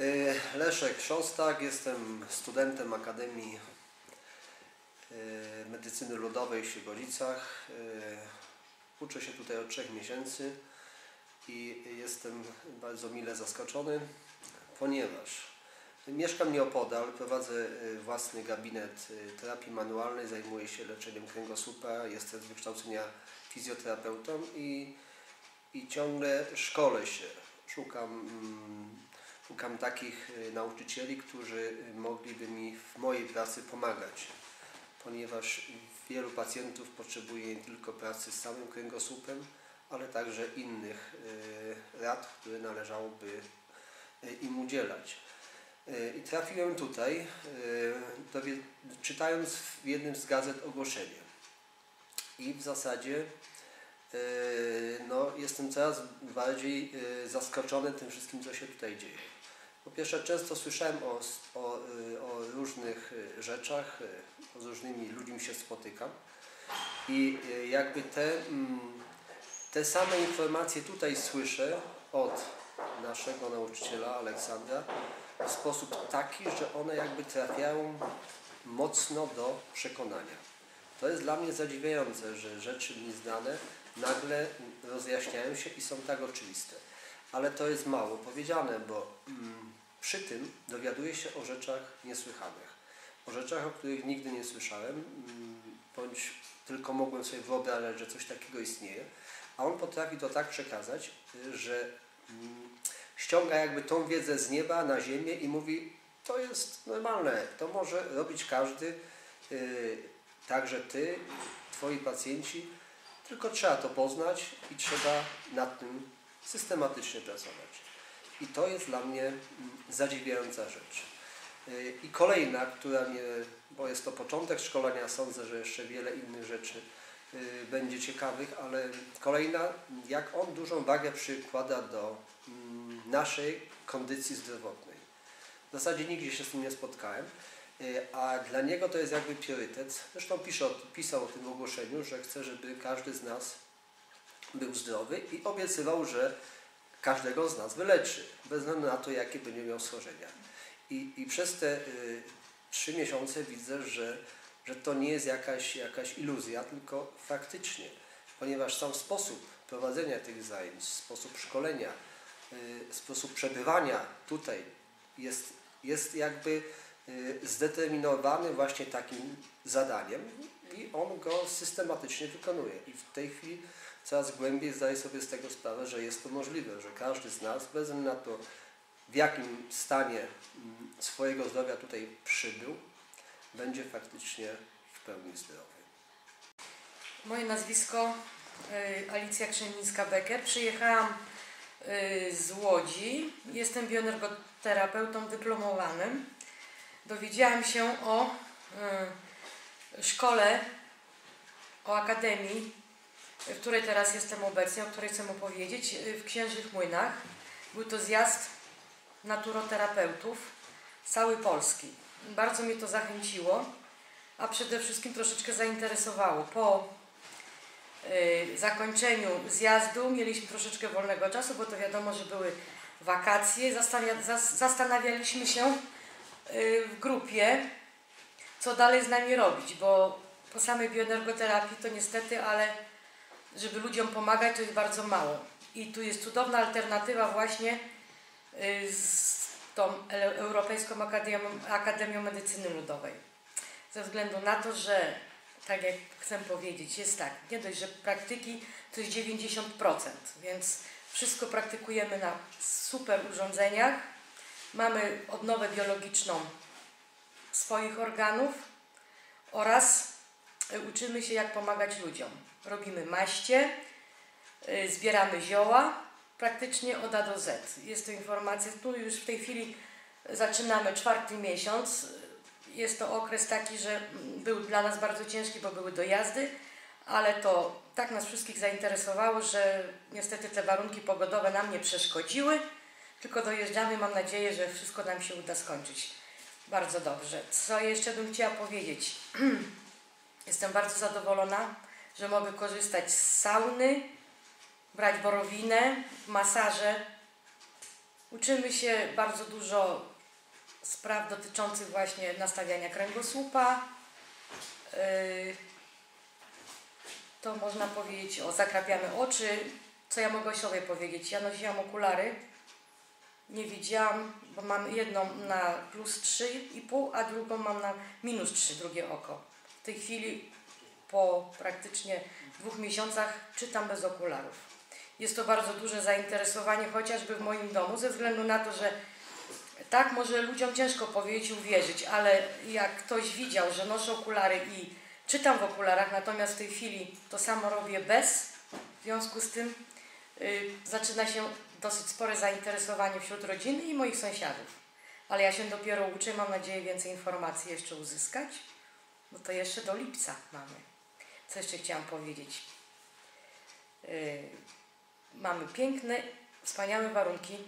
Y, Leszek Szostak, jestem studentem Akademii y, Medycyny Ludowej w Świebodzicach. Y, Uczę się tutaj od trzech miesięcy i jestem bardzo mile zaskoczony, ponieważ mieszkam nieopodal, prowadzę własny gabinet terapii manualnej, zajmuję się leczeniem kręgosłupa, jestem z wykształcenia fizjoterapeutą i, i ciągle szkolę się. Szukam, mm, szukam takich y, nauczycieli, którzy y, mogliby mi w mojej pracy pomagać, ponieważ wielu pacjentów potrzebuje nie tylko pracy z samym kręgosłupem, ale także innych y, rad, które należałoby im udzielać. I trafiłem tutaj, czytając w jednym z gazet ogłoszenie. I w zasadzie no, jestem coraz bardziej zaskoczony tym wszystkim, co się tutaj dzieje. Po pierwsze, często słyszałem o, o, y, o różnych y, rzeczach, y, z różnymi ludźmi się spotykam i jakby te, mm, te same informacje tutaj słyszę od naszego nauczyciela Aleksandra w sposób taki, że one jakby trafiają mocno do przekonania. To jest dla mnie zadziwiające, że rzeczy mi znane nagle rozjaśniają się i są tak oczywiste. Ale to jest mało powiedziane, bo mm, przy tym dowiaduję się o rzeczach niesłychanych. O rzeczach, o których nigdy nie słyszałem, mm, bądź tylko mogłem sobie wyobrażać, że coś takiego istnieje. A on potrafi to tak przekazać, y, że mm, ściąga jakby tą wiedzę z nieba na ziemię i mówi, to jest normalne, to może robić każdy, y, także ty, twoi pacjenci, tylko trzeba to poznać i trzeba nad tym systematycznie pracować. I to jest dla mnie mm, zadziwiająca rzecz. Y, I kolejna, która mnie, bo jest to początek szkolenia, sądzę, że jeszcze wiele innych rzeczy y, będzie ciekawych, ale kolejna, jak on dużą wagę przykłada do mm, naszej kondycji zdrowotnej. W zasadzie nigdzie się z tym nie spotkałem, y, a dla niego to jest jakby priorytet. Zresztą pisze, pisał o tym ogłoszeniu, że chce, żeby każdy z nas był zdrowy i obiecywał, że każdego z nas wyleczy, bez względu na to, jakie będzie miał schorzenia. I, i przez te y, trzy miesiące widzę, że, że to nie jest jakaś, jakaś iluzja, tylko faktycznie, ponieważ sam sposób prowadzenia tych zajęć, sposób szkolenia, y, sposób przebywania tutaj jest, jest jakby y, zdeterminowany właśnie takim zadaniem i on go systematycznie wykonuje. I w tej chwili coraz głębiej zdaję sobie z tego sprawę, że jest to możliwe, że każdy z nas, bez względu na to, w jakim stanie mm, swojego zdrowia tutaj przybył, będzie faktycznie w pełni zdrowy. Moje nazwisko y, Alicja Krzemińska-Becker. Przyjechałam y, z Łodzi. Jestem bioenergoterapeutą dyplomowanym. Dowiedziałam się o y, szkole, o akademii, w której teraz jestem obecnie, o której chcę opowiedzieć, y, w Księżych Młynach. Był to zjazd naturoterapeutów całej Polski. Bardzo mnie to zachęciło, a przede wszystkim troszeczkę zainteresowało. Po y, zakończeniu zjazdu mieliśmy troszeczkę wolnego czasu, bo to wiadomo, że były wakacje. Zastanawialiśmy się y, w grupie, co dalej z nami robić, bo po samej bioenergoterapii to niestety, ale żeby ludziom pomagać, to jest bardzo mało. I tu jest cudowna alternatywa właśnie y, z tą Europejską Akademią, Akademią Medycyny Ludowej. Ze względu na to, że tak jak chcę powiedzieć, jest tak, nie dość, że praktyki to jest 90%, więc wszystko praktykujemy na super urządzeniach. Mamy odnowę biologiczną swoich organów oraz y, uczymy się jak pomagać ludziom. Robimy maście, y, zbieramy zioła praktycznie od A do Z. Jest to informacja, tu już w tej chwili zaczynamy czwarty miesiąc. Jest to okres taki, że był dla nas bardzo ciężki, bo były dojazdy, ale to tak nas wszystkich zainteresowało, że niestety te warunki pogodowe nam nie przeszkodziły, tylko dojeżdżamy. Mam nadzieję, że wszystko nam się uda skończyć. Bardzo dobrze. Co jeszcze bym chciała powiedzieć? Jestem bardzo zadowolona, że mogę korzystać z sauny, brać borowinę, masaże Uczymy się bardzo dużo spraw dotyczących właśnie nastawiania kręgosłupa. Yy, To można powiedzieć o zakrapiamy oczy. Co ja mogę o sobie powiedzieć? Ja nosiłam okulary. Nie widziałam, bo mam jedną na plus 3,5, a drugą mam na minus 3, drugie oko. W tej chwili po praktycznie dwóch miesiącach czytam bez okularów. Jest to bardzo duże zainteresowanie, chociażby w moim domu, ze względu na to, że tak może ludziom ciężko powiedzieć i uwierzyć, ale jak ktoś widział, że noszę okulary i czytam w okularach, natomiast w tej chwili to samo robię bez, w związku z tym y, zaczyna się dosyć spore zainteresowanie wśród rodziny i moich sąsiadów. Ale ja się dopiero uczę, mam nadzieję więcej informacji jeszcze uzyskać, bo to jeszcze do lipca mamy. Co jeszcze chciałam powiedzieć? Y, mamy piękne, wspaniałe warunki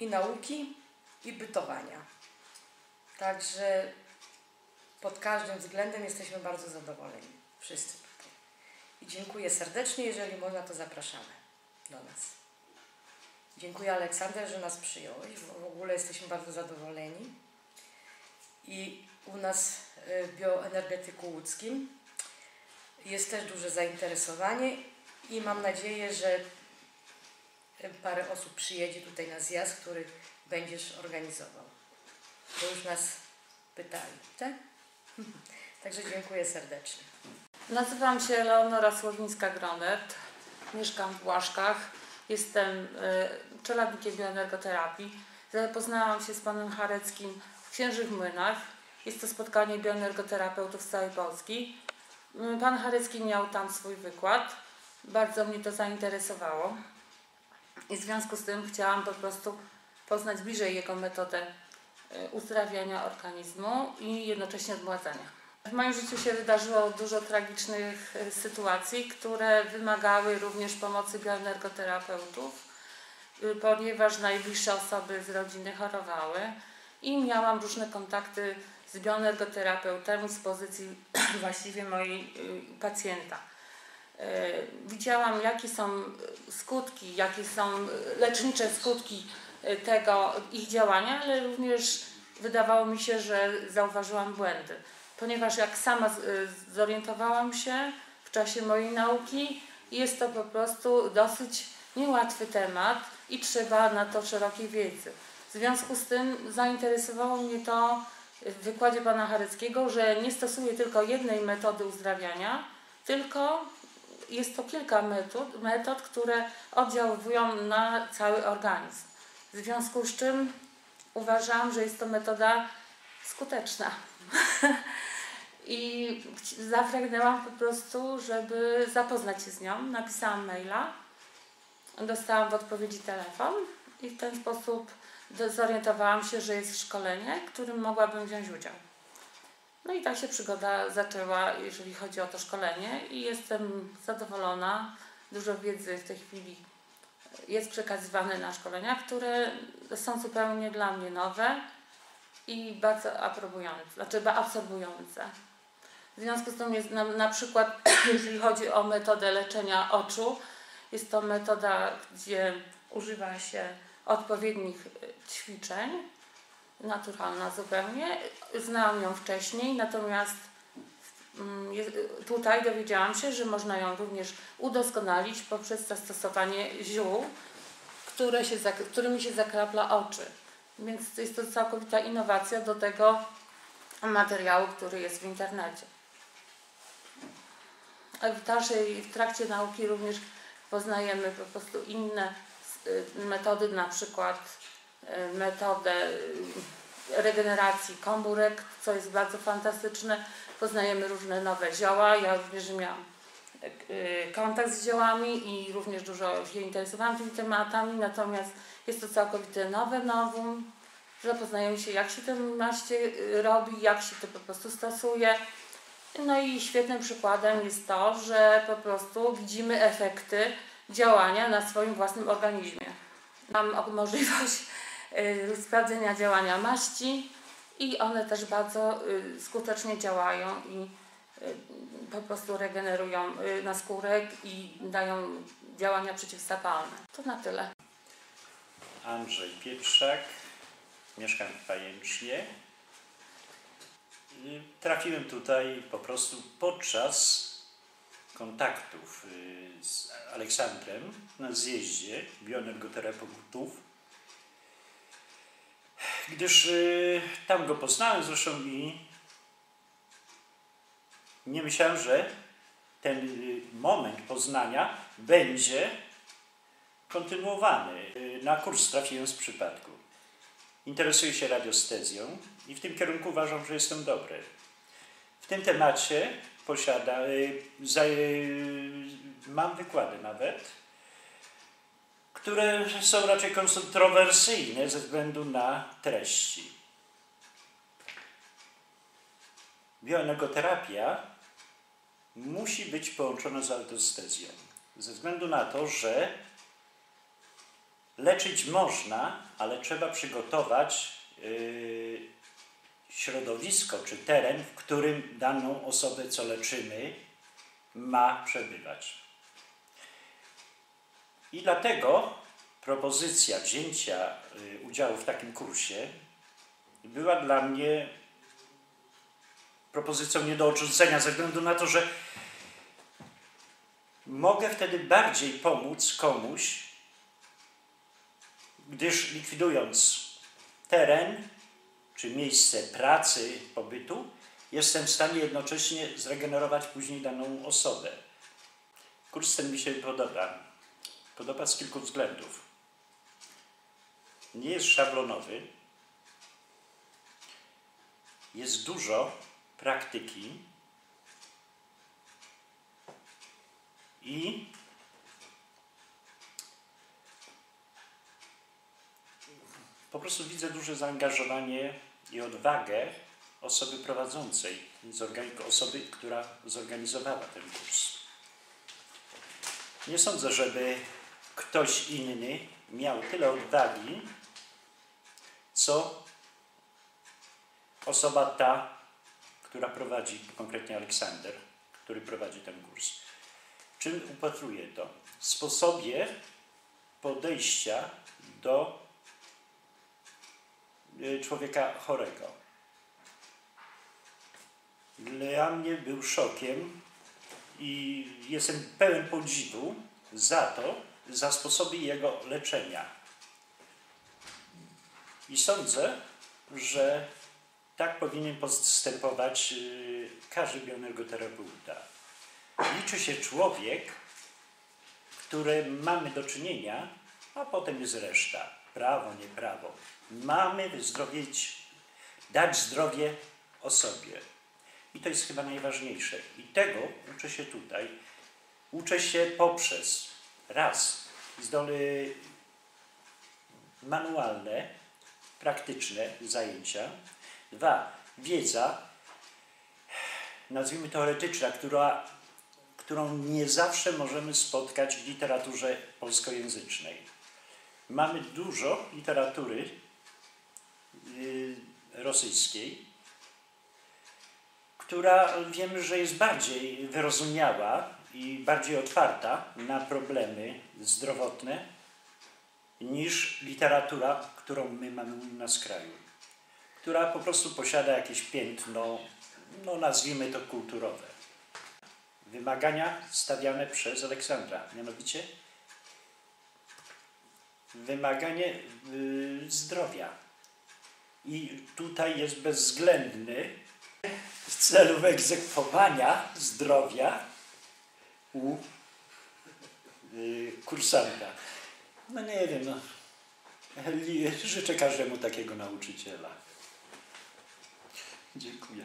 i nauki, i bytowania. Także pod każdym względem jesteśmy bardzo zadowoleni. Wszyscy tutaj. I dziękuję serdecznie, jeżeli można, to zapraszamy do nas. Dziękuję Aleksander, że nas przyjąłeś. W ogóle jesteśmy bardzo zadowoleni. I u nas y, w bioenergetyku łódzkim jest też duże zainteresowanie i mam nadzieję, że parę osób przyjedzie tutaj na zjazd, który będziesz organizował. Bo już nas pytali, tak? Także dziękuję serdecznie. Nazywam się Leonora Słowińska-Gronet. Mieszkam w Błaszkach. Jestem y, czeladnikiem bioenergoterapii. Zapoznałam się z panem Chareckim w Księżych Młynach. Jest to spotkanie bioenergoterapeutów z całej Polski. Y, Pan Charecki miał tam swój wykład. Bardzo mnie to zainteresowało. I w związku z tym chciałam po prostu poznać bliżej jego metodę y, uzdrawiania organizmu i jednocześnie odmładzania. W moim życiu się wydarzyło dużo tragicznych e, sytuacji, które wymagały również pomocy bioenergoterapeutów, y, ponieważ najbliższe osoby z rodziny chorowały i miałam różne kontakty z bioenergoterapeutami z pozycji właściwie mojej y, pacjenta. E, Widziałam, jakie są skutki, jakie są lecznicze skutki tego ich działania, ale również wydawało mi się, że zauważyłam błędy ponieważ jak sama y, zorientowałam się w czasie mojej nauki, jest to po prostu dosyć niełatwy temat i trzeba na to szerokiej wiedzy. W związku z tym zainteresowało mnie to w wykładzie pana Chareckiego, że nie stosuje tylko jednej metody uzdrawiania, tylko jest to kilka metod, metod które oddziaływują na cały organizm. W związku z czym uważam, że jest to metoda skuteczna. I zapragnęłam po prostu, żeby zapoznać się z nią. Napisałam maila, dostałam w odpowiedzi telefon i w ten sposób zorientowałam się, że jest szkolenie, w którym mogłabym wziąć udział. No i tak się przygoda zaczęła, jeżeli chodzi o to szkolenie i jestem zadowolona. Dużo wiedzy w tej chwili jest przekazywane na szkolenia, które są zupełnie dla mnie nowe i bardzo aprobujące, znaczy absorbujące. W związku z tym jest na, na przykład, jeżeli chodzi o metodę leczenia oczu, jest to metoda, gdzie używa się odpowiednich e, ćwiczeń, naturalna zupełnie. Znałam ją wcześniej, natomiast mm, tutaj dowiedziałam się, że można ją również udoskonalić poprzez zastosowanie ziół, które się, którymi się zakrapla oczy. Więc jest to całkowita innowacja do tego materiału, który jest w internecie. W dalszej, w trakcie nauki również poznajemy po prostu inne metody, na przykład y, metodę y, regeneracji komórek, co jest bardzo fantastyczne. Poznajemy różne nowe zioła. Ja również miałam y, kontakt z ziołami i również dużo się interesowałam tymi tematami, natomiast jest to całkowite nowe nowum. Zapoznajemy się, jak się ten maście y, robi, jak się to po prostu stosuje. No i świetnym przykładem jest to, że po prostu widzimy efekty działania na swoim własnym organizmie. Mam możliwość y, sprawdzenia działania maści i one też bardzo y, skutecznie działają i y, po prostu regenerują naskórek i dają działania przeciwzapalne. To na tyle. Andrzej Pietrzak, mieszkam w Pajęcznie. Trafiłem tutaj po prostu podczas kontaktów y, z Aleksandrem na zjeździe bioenergoterapeutów, gdyż y, tam go poznałem zresztą i nie myślałem, że ten y, moment poznania będzie kontynuowany. Na kurs trafiłem z przypadku. Interesuję się radiostezją i w tym kierunku uważam, że jestem dobry. W tym temacie posiada, y, y, mam wykłady nawet, które są raczej kontrowersyjne ze względu na treści. Bioenergoterapia musi być połączona z radiostezją. Ze względu na to, że leczyć można, ale trzeba przygotować yy, środowisko czy teren, w którym daną osobę, co leczymy, ma przebywać. I dlatego propozycja wzięcia y, udziału w takim kursie była dla mnie propozycją nie do odrzucenia, ze względu na to, że mogę wtedy bardziej pomóc komuś, gdyż likwidując teren czy miejsce pracy, pobytu, jestem w stanie jednocześnie zregenerować później daną osobę. Kurs ten mi się podoba. Podoba z kilku względów. Nie jest szablonowy. Jest dużo praktyki i po prostu widzę duże zaangażowanie i odwagę osoby prowadzącej, osoby, która zorganizowała ten kurs. Nie sądzę, żeby ktoś inny miał tyle odwagi, co osoba ta, która prowadzi, konkretnie Aleksander, który prowadzi ten kurs. Czym upatruję to? W sposobie podejścia do człowieka chorego. Dla mnie był szokiem i jestem pełen podziwu za to, za sposoby jego leczenia. I sądzę, że tak powinien postępować y, każdy bioenergoterapeuta. Liczy się człowiek, którym mamy do czynienia, a potem jest reszta. Prawo, nie prawo. Mamy wyzdrowieć, dać zdrowie osobie. I to jest chyba najważniejsze. I tego uczę się tutaj. Uczę się poprzez raz zdolny manualne, praktyczne zajęcia. Dwa, wiedza, nazwijmy teoretyczna, która, którą nie zawsze możemy spotkać w literaturze polskojęzycznej. Mamy dużo literatury yy, rosyjskiej, która wiemy, że jest bardziej wyrozumiała i bardziej otwarta na problemy zdrowotne niż literatura, którą my mamy u nas w kraju, która po prostu posiada jakieś piętno, no nazwijmy to kulturowe. Wymagania stawiane przez Aleksandra, mianowicie wymaganie y, zdrowia. I tutaj jest bezwzględny w celu wyegzekwowania zdrowia u y, kursanta. No nie wiem, no. Życzę każdemu takiego nauczyciela. Dziękuję.